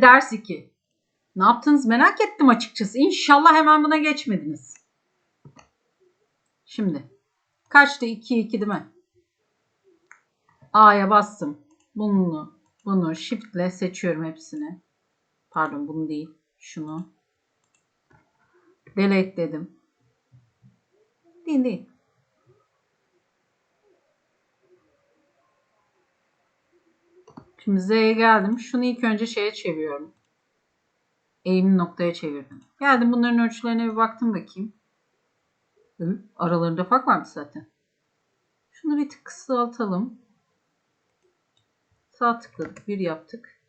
Ders 2. Ne yaptınız merak ettim açıkçası. İnşallah hemen buna geçmediniz. Şimdi. Kaçtı? 2 2 değil mi? A'ya bastım. Bunu, bunu shiftle seçiyorum hepsini. Pardon bunu değil. Şunu. Delete dedim. Değil değil. Şimdi Z'ye geldim. Şunu ilk önce şeye çeviriyorum. Eğimli noktaya çevirdim. Geldim bunların ölçülerine bir baktım bakayım. Aralarında fark varmış zaten. Şunu bir tık kısaltalım. Sağ tıkladık. Bir yaptık.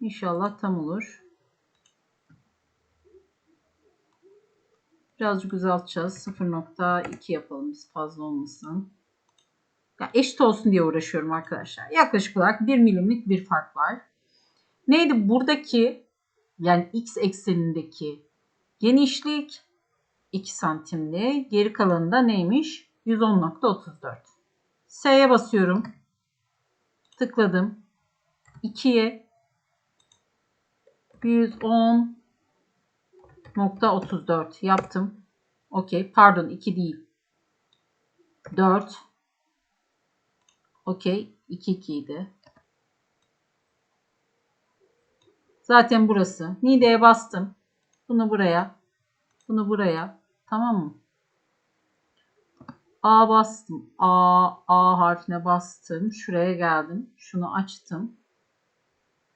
İnşallah tam olur. Birazcık uzaltacağız. 0.2 yapalım biz fazla olmasın. Ya eşit olsun diye uğraşıyorum arkadaşlar. Yaklaşık olarak 1 milimlik bir fark var. Neydi buradaki yani x eksenindeki genişlik 2 santimli. Geri kalanı da neymiş? 110.34. S'ye basıyorum. Tıkladım. 2'ye 110.34 yaptım. Okey. Pardon 2 değil. 4. Okey. 2 2 idi. Zaten burası. Nide'ye bastım. Bunu buraya. Bunu buraya. Tamam mı? A bastım. A, A harfine bastım. Şuraya geldim. Şunu açtım.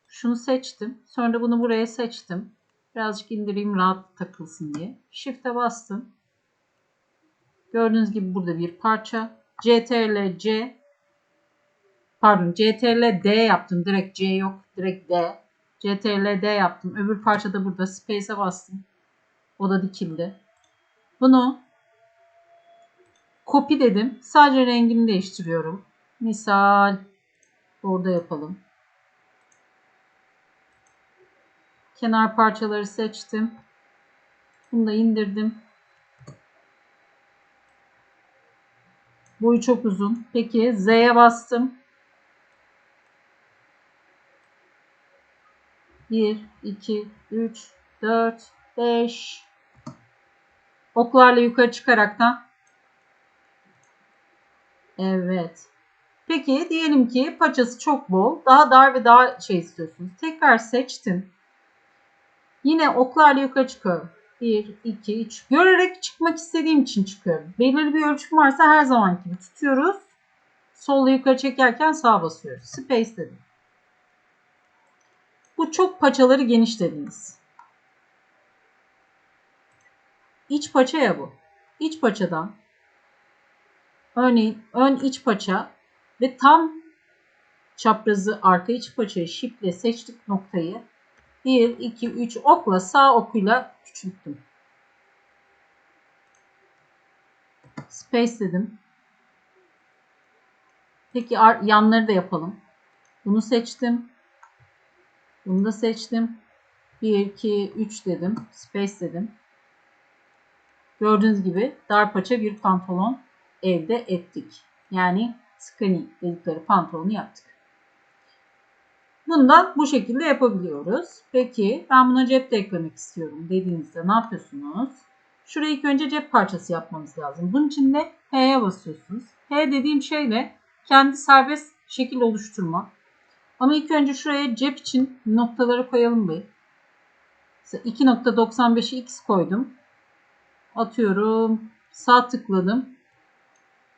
Şunu seçtim. Sonra bunu buraya seçtim. Birazcık indireyim rahat takılsın diye. Shift'e bastım. Gördüğünüz gibi burada bir parça. CTRL C pardon CTRL D yaptım. Direkt C yok. Direkt D. CTRL D yaptım. Öbür parça da burada. Space'e bastım. O da dikildi. Bunu copy dedim. Sadece rengini değiştiriyorum. Misal orada yapalım. Kenar parçaları seçtim. Bunu da indirdim. Boyu çok uzun. Peki Z'ye bastım. 1, 2, 3, 4, 5. Oklarla yukarı çıkaraktan. Evet. Peki diyelim ki paçası çok bol. Daha dar ve daha şey istiyorsunuz. Tekrar seçtim. Yine oklarla yukarı çıkıyorum. 1, 2, 3. Görerek çıkmak istediğim için çıkıyorum. Belirli bir ölçüm varsa her zaman gibi tutuyoruz. Solla yukarı çekerken sağa basıyoruz. Space dedim. Bu çok paçaları genişlediniz. İç paça ya bu. İç paçadan örneğin ön iç paça ve tam çaprazı arka iç paçayı şifle seçtik noktayı 1, 2, 3 okla sağ okuyla küçülttüm. Space dedim. Peki yanları da yapalım. Bunu seçtim. Bunu da seçtim. 1, 2, 3 dedim. Space dedim. Gördüğünüz gibi dar paça bir pantolon elde ettik. Yani skinny dedikleri pantolonu yaptık. Bundan bu şekilde yapabiliyoruz. Peki ben buna cep de eklemek istiyorum dediğinizde ne yapıyorsunuz? Şuraya ilk önce cep parçası yapmamız lazım. Bunun için de H'ye basıyorsunuz. H dediğim şeyle kendi serbest şekil oluşturma. Ama ilk önce şuraya cep için noktaları koyalım bir. 2.95'i x koydum. Atıyorum. Sağ tıkladım.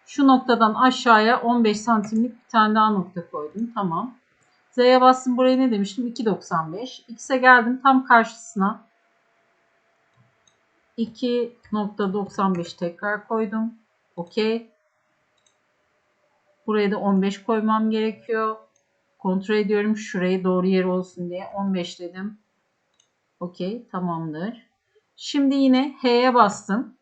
Şu noktadan aşağıya 15 santimlik bir tane daha nokta koydum. Tamam. Z'ye bastım. Buraya ne demiştim? 2.95. X'e geldim. Tam karşısına 2.95 tekrar koydum. Okey. Buraya da 15 koymam gerekiyor. Kontrol ediyorum şurayı doğru yer olsun diye. 15 dedim. Okey tamamdır. Şimdi yine H'ye bastım.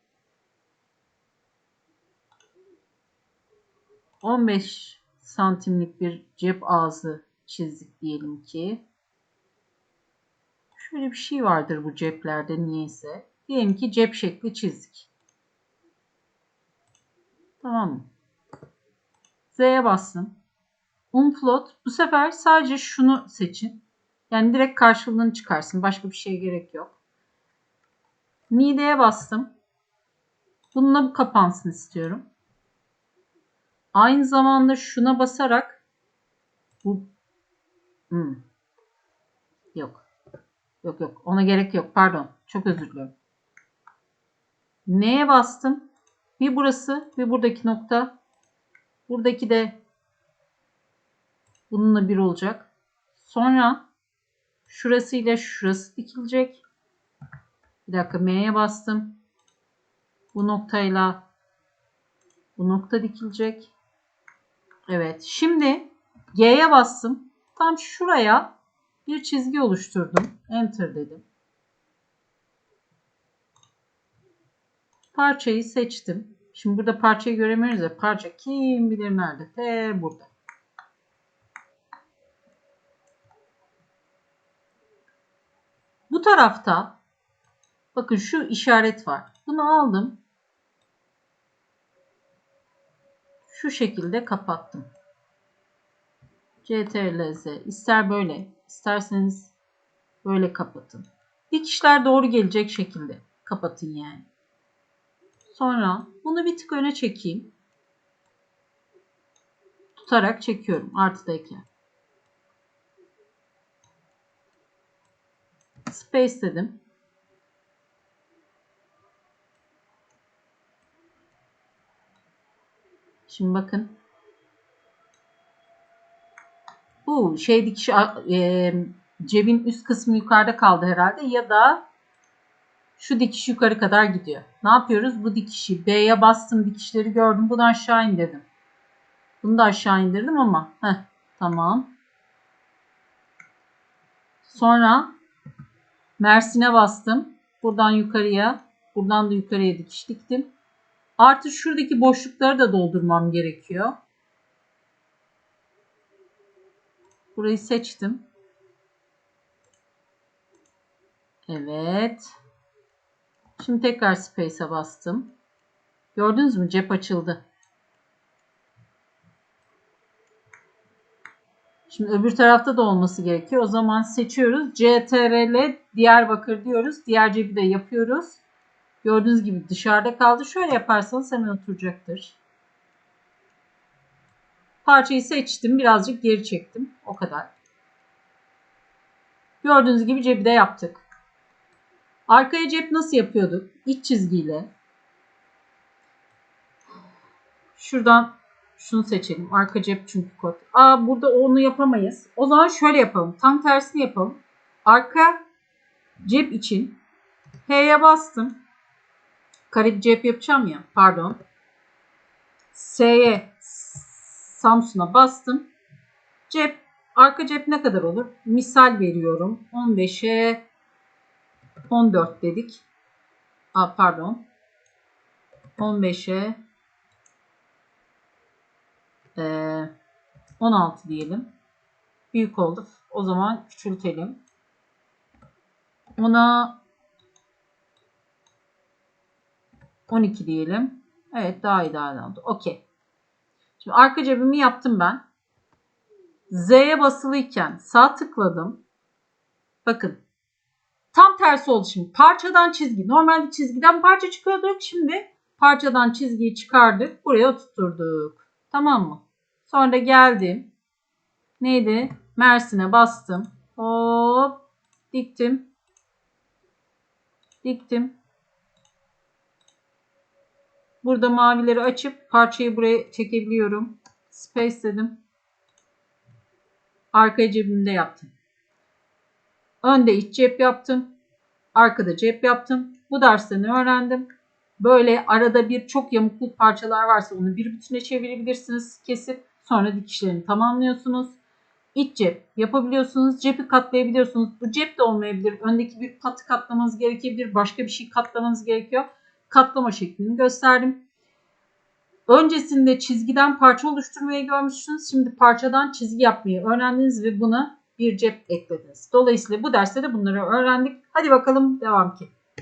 15 santimlik bir cep ağzı çizdik diyelim ki. Şöyle bir şey vardır bu ceplerde niyeyse. Diyelim ki cep şekli çizdik. Tamam mı? Z'ye bastım. Unfloat. Bu sefer sadece şunu seçin. Yani direkt karşılığını çıkarsın. Başka bir şeye gerek yok. Mideye bastım. Bununla bu kapansın istiyorum. Aynı zamanda şuna basarak bu Hmm. Yok. Yok yok. Ona gerek yok. Pardon. Çok özür diliyorum. Neye bastım? Bir burası bir buradaki nokta. Buradaki de bununla bir olacak. Sonra şurası ile şurası dikilecek. Bir dakika M'ye bastım. Bu noktayla bu nokta dikilecek. Evet. Şimdi G'ye bastım. Tam şuraya bir çizgi oluşturdum. Enter dedim. Parçayı seçtim. Şimdi burada parçayı göremiyoruz ya. Parça kim bilir nerede? T burada. Bu tarafta bakın şu işaret var. Bunu aldım. Şu şekilde kapattım. CTRL-Z. İster böyle, isterseniz böyle kapatın. Dikişler doğru gelecek şekilde kapatın yani. Sonra bunu bir tık öne çekeyim. Tutarak çekiyorum artıdayken. Space dedim. Şimdi bakın. Bu şey dikişi e, cebin üst kısmı yukarıda kaldı herhalde ya da şu dikiş yukarı kadar gidiyor. Ne yapıyoruz? Bu dikişi B'ye bastım dikişleri gördüm. Bunu aşağı indirdim. Bunu da aşağı indirdim ama heh, tamam. Sonra Mersin'e bastım. Buradan yukarıya, buradan da yukarıya dikiş diktim. Artı şuradaki boşlukları da doldurmam gerekiyor. Burayı seçtim. Evet. Şimdi tekrar Space'e bastım. Gördünüz mü? Cep açıldı. Şimdi öbür tarafta da olması gerekiyor. O zaman seçiyoruz. CTRL Diyarbakır diyoruz. Diğer cebi de yapıyoruz. Gördüğünüz gibi dışarıda kaldı. Şöyle yaparsanız hemen oturacaktır. Parçayı seçtim. Birazcık geri çektim. O kadar. Gördüğünüz gibi cebi de yaptık. Arkaya cep nasıl yapıyorduk? İç çizgiyle. Şuradan şunu seçelim. Arka cep çünkü kod. Aa burada onu yapamayız. O zaman şöyle yapalım. Tam tersini yapalım. Arka cep için H'ye bastım. Kare cep yapacağım ya. Pardon. S'ye Samsun'a bastım. Cep arka cep ne kadar olur? Misal veriyorum. 15'e 14 dedik. Aa, pardon. 15'e e, 16 diyelim. Büyük oldu. O zaman küçültelim. Ona 12 diyelim. Evet daha ideal oldu. Okey. Şimdi arka cebimi yaptım ben. Z'ye basılıyken sağ tıkladım. Bakın. Tam tersi oldu şimdi. Parçadan çizgi. Normalde çizgiden parça çıkıyorduk. Şimdi parçadan çizgiyi çıkardık. Buraya tutturduk. Tamam mı? Sonra geldim. Neydi? Mersin'e bastım. Hop. Diktim. Diktim. Burada mavileri açıp parçayı buraya çekebiliyorum. Space dedim. Arka cebimde yaptım. Önde iç cep yaptım. Arkada cep yaptım. Bu derste ne öğrendim? Böyle arada bir çok yamukluk parçalar varsa onu bir bütüne çevirebilirsiniz. Kesip sonra dikişlerini tamamlıyorsunuz. İç cep yapabiliyorsunuz. Cepi katlayabiliyorsunuz. Bu cep de olmayabilir. Öndeki bir patı katlamanız gerekebilir. Başka bir şey katlamanız gerekiyor. Katlama şeklini gösterdim. Öncesinde çizgiden parça oluşturmayı görmüşsünüz. Şimdi parçadan çizgi yapmayı öğrendiniz ve buna bir cep eklediniz. Dolayısıyla bu derste de bunları öğrendik. Hadi bakalım devam ki.